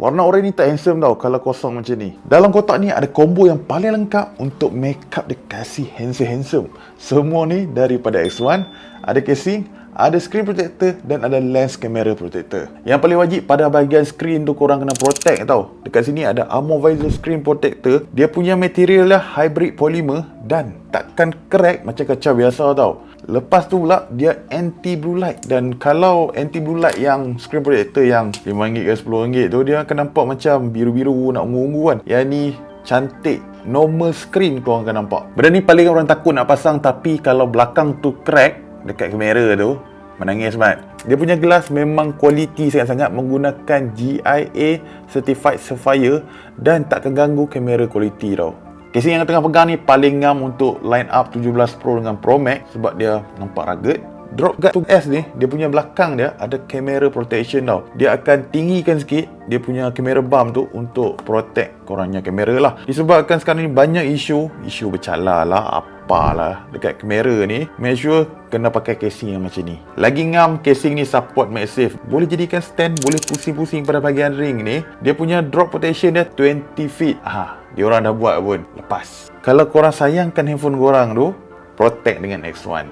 Warna oranye ni tak handsome tau kalau kosong macam ni. Dalam kotak ni ada combo yang paling lengkap untuk makeup dia kasih handsome-handsome. Semua ni daripada X1. Ada casing, ada screen protector dan ada lens camera protector. Yang paling wajib pada bahagian screen tu korang kena protect tau. Dekat sini ada Armor Visor screen protector. Dia punya material lah hybrid polymer dan takkan crack macam kaca biasa tau. Lepas tu pula dia anti blue light dan kalau anti blue light yang screen protector yang RM5 ke RM10 tu dia akan nampak macam biru-biru nak ungu-ungu kan. Yang ni cantik normal screen korang akan nampak. Benda ni paling orang takut nak pasang tapi kalau belakang tu crack dekat kamera tu menangis mat. Dia punya gelas memang kualiti sangat-sangat menggunakan GIA Certified Sapphire dan takkan ganggu kamera kualiti tau. Casing yang tengah pegang ni paling ngam untuk line up 17 Pro dengan Pro Max sebab dia nampak rugged. Drop guard 2S ni, dia punya belakang dia ada camera protection tau. Dia akan tinggikan sikit dia punya kamera bump tu untuk protect korangnya kamera lah. Disebabkan sekarang ni banyak isu, isu bercala lah, apalah dekat kamera ni. Make sure kena pakai casing yang macam ni. Lagi ngam casing ni support MagSafe. Boleh jadikan stand, boleh pusing-pusing pada bahagian ring ni. Dia punya drop protection dia 20 feet. Ha, dia orang dah buat pun. Lepas. Kalau korang sayangkan handphone korang tu, protect dengan X1.